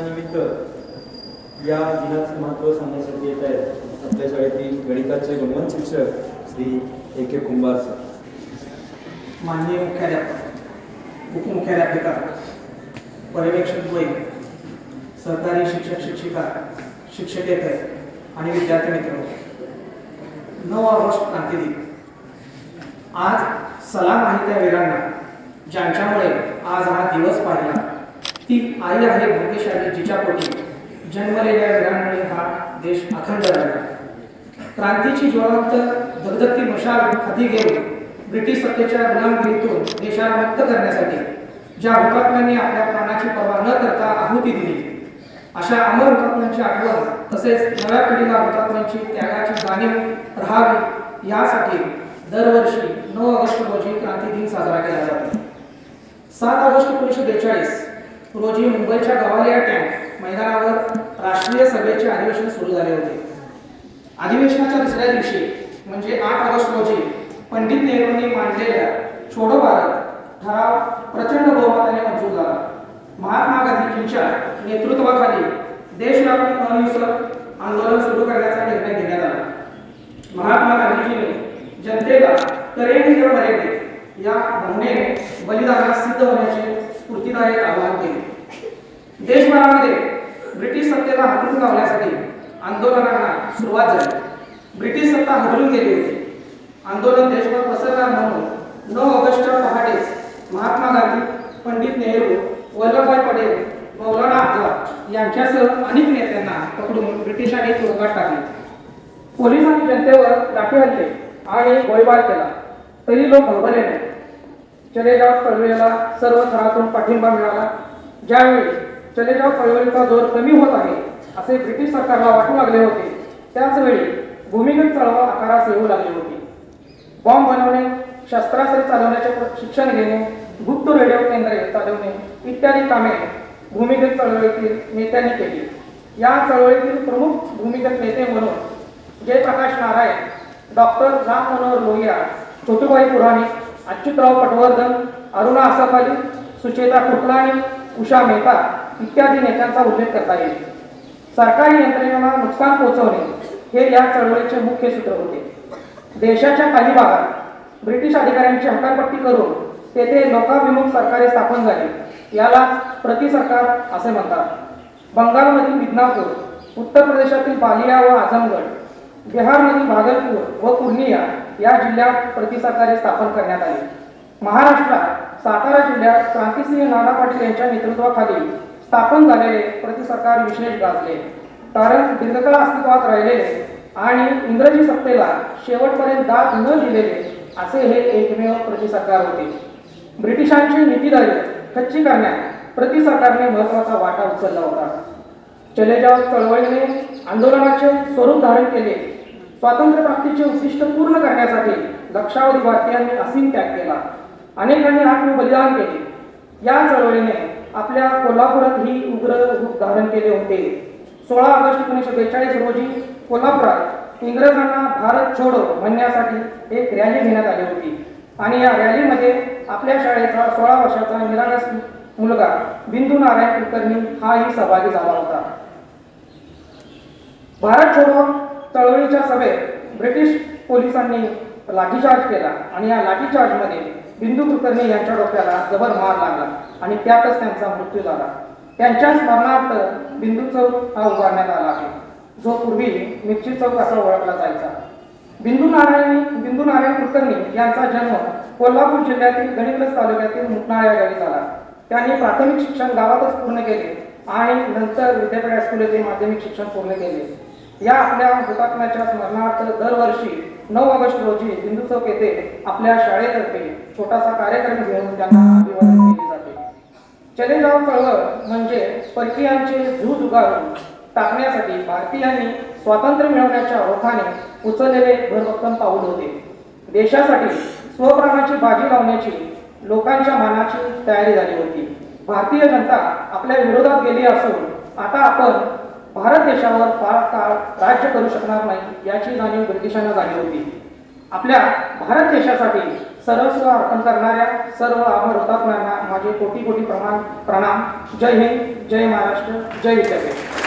दिनानिमित्त या दिनाचं महत्त्व सांगण्यासाठी येत आहेत आपल्या शाळेतील गणिताचे गुणवंत शिक्षक श्री ए के कुंभार सर. माननीय मुख्याध्यापक उपमुख्याध्यापिका पर्यवेक्षक द्वय सहकारी शिक्षक शिक्षिका शिक्षकेतर आणि विद्यार्थी मित्र नऊ ऑगस्ट क्रांती दिन. आज सलाम आहे त्या वीरांना ज्यांच्यामुळे आज हा दिवस पाहिला. ती आई आहे भाग्यशाली जिच्या पोटी जन्मलेल्या वीरांमुळे हा देश अखंड राहिला क्रांतीची ज्वलंत दगदगती मशाल हाती घेऊन ब्रिटिश सत्तेच्या गुलामगिरीतून देशाला मुक्त करण्यासाठी ज्या हुतात्म्यांनी आपल्या प्राणाची पर्वा न करता आहुती दिली. अशा अमर हुतात्म्यांची आठवण तसेच नव्या पिढीला हुतात्म्यांची त्यागाची जाणीव राहावी यासाठी दरवर्षी नऊ ऑगस्ट रोजी क्रांती दिन साजरा केला जातो. सात ऑगस्ट एकोणीसशे बेचाळीस रोजी मुंबईच्या गवालिया टँक मैदानावर राष्ट्रीय सभेचे अधिवेशन सुरू झाले होते. अधिवेशनाच्या दुसऱ्या दिवशी म्हणजे आठ ऑगस्ट रोजी पंडित नेहरूंनी मांडलेल्या छोडो भारत ठराव प्रचंड बहुमताने मंजूर झाला. महात्मा गांधीजींच्या नेतृत्वाखाली देशव्यापी अहिंसक आंदोलन सुरू करण्याचा निर्णय घेण्यात आला. महात्मा गांधीजींनी जनतेला करेंगे या भावनेने बलिदानास सिद्ध होण्याचे स्फूर्तिदायक आवाहन केले. देशभरामध्ये ब्रिटिश सत्तेला हटवून लावण्यासाठी आंदोलनांना सुरुवात झाली. ब्रिटिश सत्ता हटवून गेली होती. आंदोलन देशभर पसरणार म्हणून नऊ ऑगस्टच्या पहाटेच महात्मा गांधी पंडित नेहरू वल्लभभाई पटेल मौलाना आझाद यांच्यासह अनेक नेत्यांना पकडून ब्रिटिशांनी तुरुंगात टाकले. पोलिसांनी जनतेवर लाठी हल्ले आणि गोळीबार केला. तरी लोक भरभरले नाही. चलेगाव चळवळीला सर्व थरातून पाठिंबा मिळाला. ज्यावेळी चलेगाव चळवळीचा जोर कमी होत आहे असे ब्रिटिश सरकारला वाटू लागले होते. त्याचवेळी भूमिगत चळवळ आकारास येऊ लागली होती. बॉम्ब बनवणे शस्त्रास्त्रे चालवण्याचे शिक्षण घेणे गुप्त रेडिओ केंद्रे चालवणे इत्यादी कामे भूमिगत चळवळीतील नेत्यांनी केली. या चळवळीतील प्रमुख भूमिगत नेते म्हणून जयप्रकाश नारायण डॉक्टर राम मनोहर लोहिया छोटूबाई पुराणिक अच्युतराव पटवर्धन अरुणा आसाफ अली सुचेता कुटलाणी उषा मेहता इत्यादी नेत्यांचा उल्लेख करता येईल. सरकारी यंत्रणेला नुकसान पोहोचवणे हे या चळवळीचे मुख्य सूत्र होते. देशाच्या काही भागात ब्रिटिश अधिकाऱ्यांची हकालपट्टी करून तेथे लोकाभिमुख सरकारे स्थापन झाली. याला प्रतिसरकार असे म्हणतात. बंगालमधील मिदनापूर उत्तर प्रदेशातील बालिया व आझमगड बिहारमधील भागलपूर व पूर्णिया या जिल्ह्यात प्रतिसरकारे स्थापन करण्यात आली. महाराष्ट्रात सातारा जिल्ह्यात क्रांतिसिंह नाना पाटील यांच्या नेतृत्वाखाली स्थापन झालेले प्रतिसरकार विशेष गाजले. कारण दीर्घकाळ अस्तित्वात राहिलेले आणि इंग्रजी सत्तेला शेवटपर्यंत दाद न दिलेले असे हे एकमेव प्रतिसरकार होते. ब्रिटिशांची नीतीदारी कच्ची करण्यात प्रतिसरकारने महत्त्वाचा वाटा उचलला होता. चले जाव चळवळीने आंदोलनाचे स्वरूप धारण केले. स्वातंत्र्य प्राप्तीचे उद्दिष्ट पूर्ण करण्यासाठी लक्षावधी भारतीयांनी असीम त्याग केला. अनेकांनी आत्मबलिदान केले. या चळवळीने आपल्या कोल्हापुरात ही उग्र रूप धारण केले होते. सोळा ऑगस्ट एकोणीसशे बेचाळीस रोजी कोल्हापुरात इंग्रजांना भारत छोडो म्हणण्यासाठी एक रॅली घेण्यात आली होती. आणि या रॅलीमध्ये आपल्या शाळेचा सोळा वर्षाचा निरागस मुलगा बिंदू नारायण कुलकर्णी हाही सहभागी झाला होता. भारत छोडो चळवळीच्या सभेत ब्रिटिश पोलिसांनी लाठीचार्ज केला आणि या लाठीचार्जमध्ये बिंदू कुलकर्णी यांच्या डोक्याला जबर मार लागला आणि त्यातच त्यांचा मृत्यू झाला. त्यांच्या स्मरणार्थ बिंदू चौक हा उभारण्यात आला आहे. जो पूर्वी मिरची चौक असा ओळखला जायचा. बिंदू नारायण बिंदू नारायण कुलकर्णी यांचा जन्म कोल्हापूर जिल्ह्यातील गणितलस तालुक्यातील मुकनाळ या गावी झाला. त्यांनी प्राथमिक शिक्षण गावातच पूर्ण केले आणि नंतर विद्यापीठ हायस्कूल येथे माध्यमिक शिक्षण पूर्ण केले. या आपल्या हुतात्म्याच्या स्मरणार्थ दरवर्षी नऊ ऑगस्ट रोजी हिंदू चौक येथे आपल्या शाळेतर्फे छोटासा कार्यक्रम घेऊन त्यांना अभिवादन केले जाते. चलेगाव चळवळ म्हणजे परकीयांचे झूज उगारून टाकण्यासाठी भारतीयांनी स्वातंत्र्य मिळवण्याच्या ओठाने उचललेले भरभक्कम पाऊल होते. देशासाठी स्वप्राणाची बाजी लावण्याची लोकांच्या मनाची तयारी झाली होती. भारतीय जनता आपल्या विरोधात गेली असून आता आपण भारत देशावर फार काळ राज्य करू शकणार नाही याची जाणीव ब्रिटिशांना झाली होती. आपल्या भारत देशासाठी सर्वस्व अर्पण करणाऱ्या सर्व आभार हुतात्म्यांना माझे कोटी कोटी प्रमाण प्रणाम. जय हिंद जय महाराष्ट्र जय विद्यापीठ